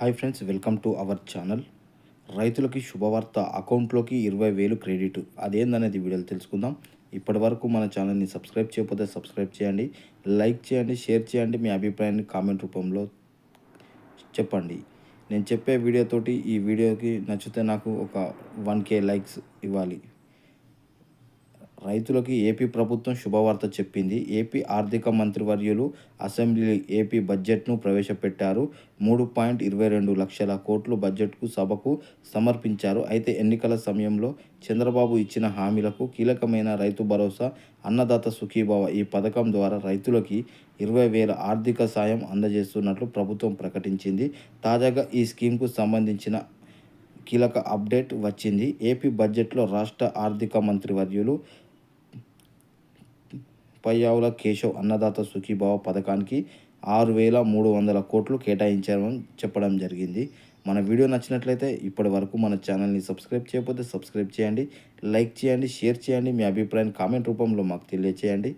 Hi friends welcome to our channel. రైతులకి శుభవార్త అకౌంట్లోకి ఇరవై వేలు క్రెడిట్. అదేందనేది వీడియోలు తెలుసుకుందాం. ఇప్పటి వరకు మన ఛానల్ని సబ్స్క్రైబ్ చేయకపోతే సబ్స్క్రైబ్ చేయండి లైక్ చేయండి షేర్ చేయండి మీ అభిప్రాయాన్ని కామెంట్ రూపంలో చెప్పండి. నేను చెప్పే వీడియోతోటి ఈ వీడియోకి నచ్చితే నాకు ఒక వన్ కే లైక్స్ ఇవ్వాలి. రైతులకి ఏపీ ప్రభుత్వం శుభవార్త చెప్పింది. ఏపీ ఆర్థిక మంత్రివర్యులు అసెంబ్లీ ఏపీ బడ్జెట్ను ప్రవేశపెట్టారు. మూడు పాయింట్ ఇరవై రెండు లక్షల కోట్లు బడ్జెట్కు సభకు సమర్పించారు. అయితే ఎన్నికల సమయంలో చంద్రబాబు ఇచ్చిన హామీలకు కీలకమైన రైతు భరోసా అన్నదాత సుఖీభావ ఈ పథకం ద్వారా రైతులకి ఇరవై వేల ఆర్థిక సాయం అందజేస్తున్నట్లు ప్రభుత్వం ప్రకటించింది. తాజాగా ఈ స్కీమ్కు సంబంధించిన కీలక అప్డేట్ వచ్చింది. ఏపీ బడ్జెట్లో రాష్ట్ర ఆర్థిక మంత్రి వర్యులు కేశవ్ అన్నదాత సుఖీభావ పథకానికి ఆరు వేల మూడు వందల కోట్లు కేటాయించారని చెప్పడం జరిగింది. మన వీడియో నచ్చినట్లయితే ఇప్పటి వరకు మన ఛానల్ని సబ్స్క్రైబ్ చేయకపోతే సబ్స్క్రైబ్ చేయండి లైక్ చేయండి షేర్ చేయండి మీ అభిప్రాయాన్ని కామెంట్ రూపంలో మాకు తెలియచేయండి.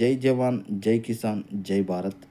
జై జవాన్ జై కిసాన్ జై భారత్.